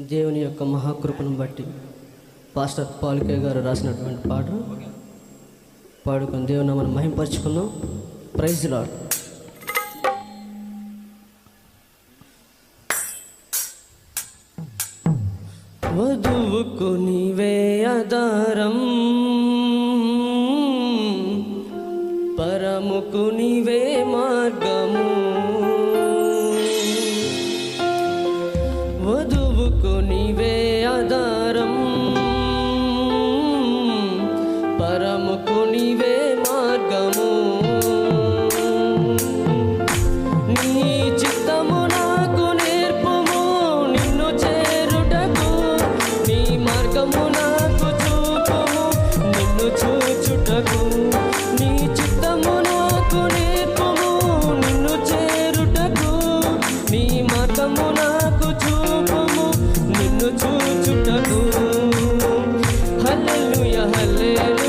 దేవుని యొక్క మహాకృపను బట్టి పాస్టర్ పాల్కే గారు రాసినటువంటి పాట పాడుకొని దేవుని మనం మహింపరచుకుందాం. ప్రైజ్ లాడ్ వధువుకు నీవే ఆధారం. పరముకు నీవే మార్గం. hallelujah.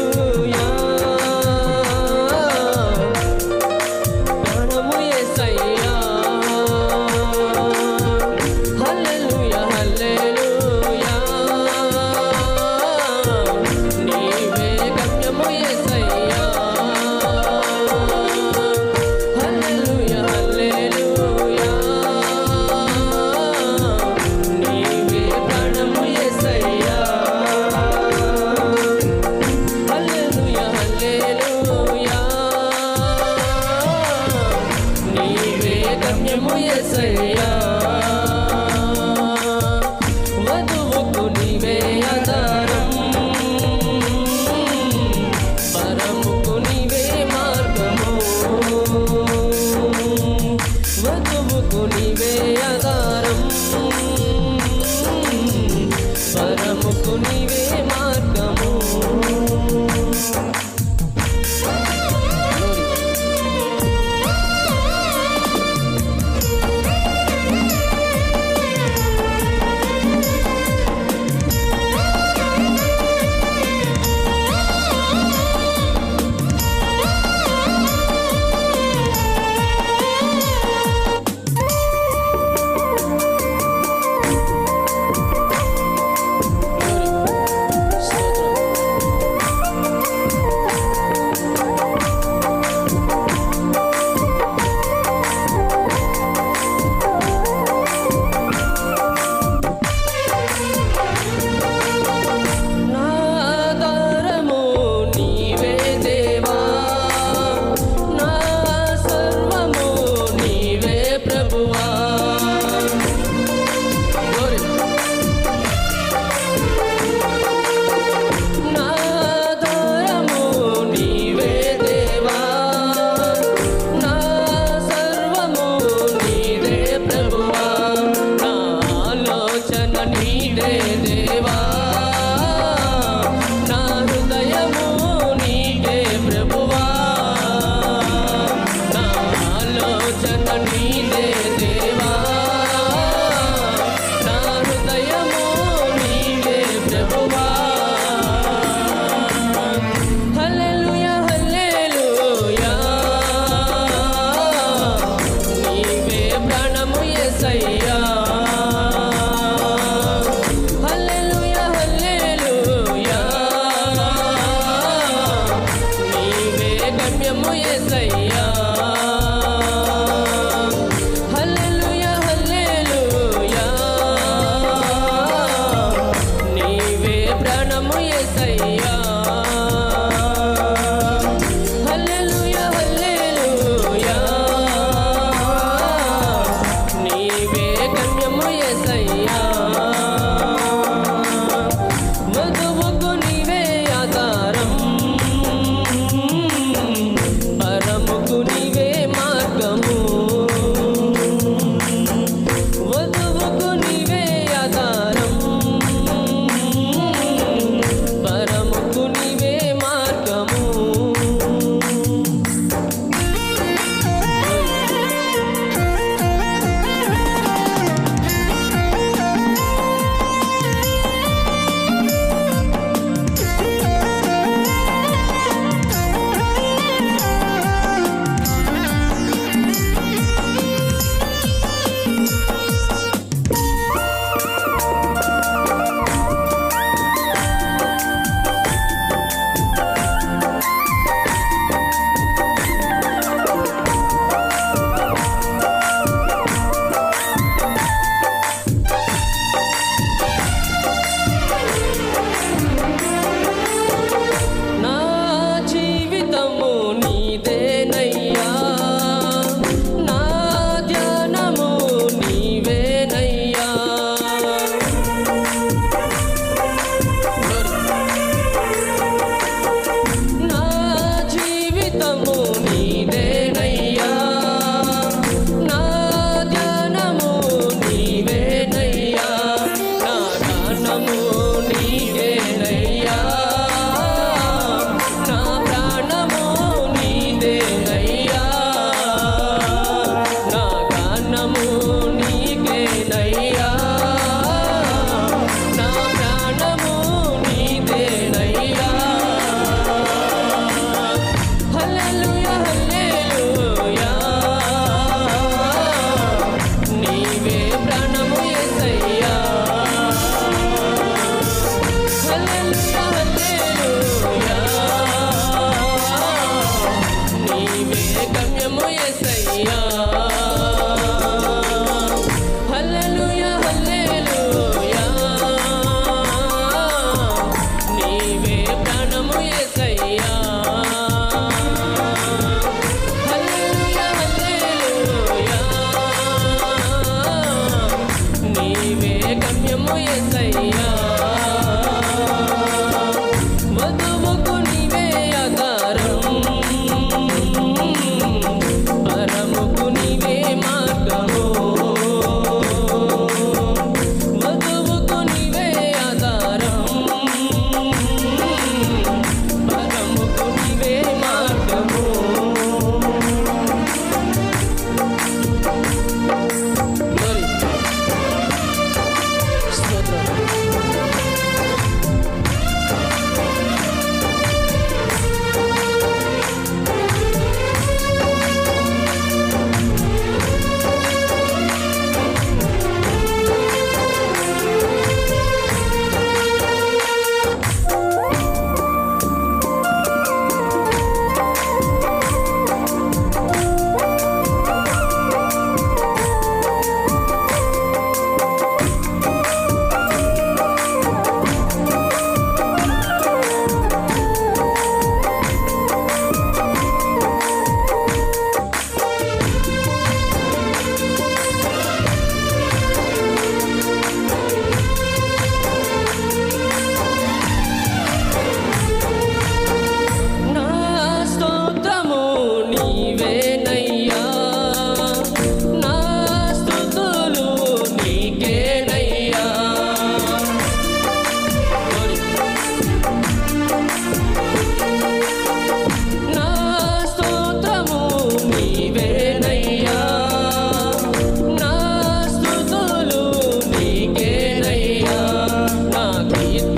mu ya tsaya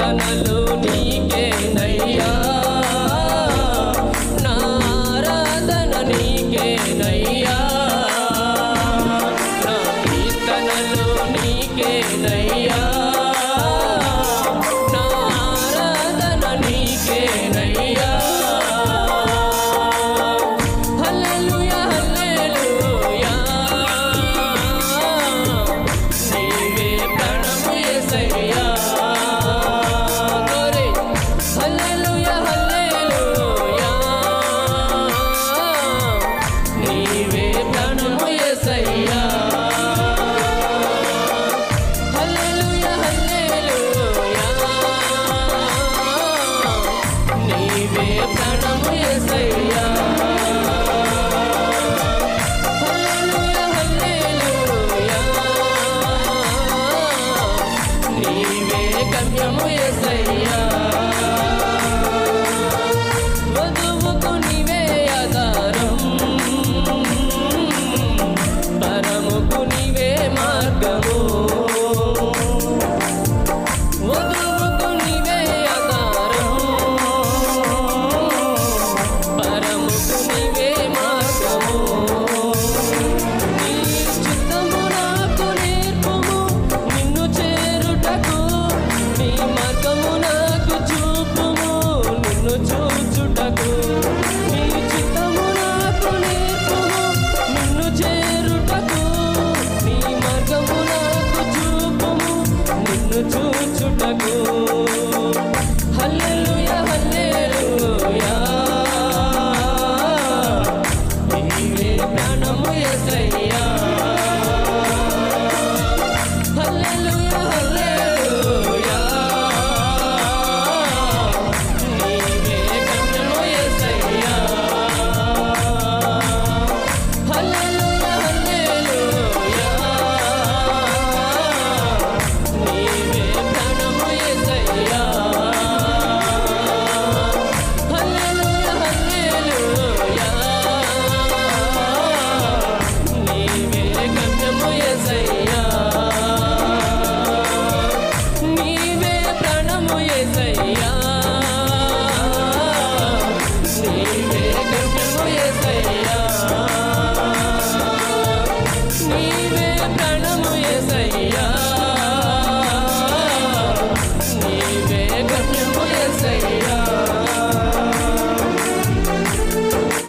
I love la.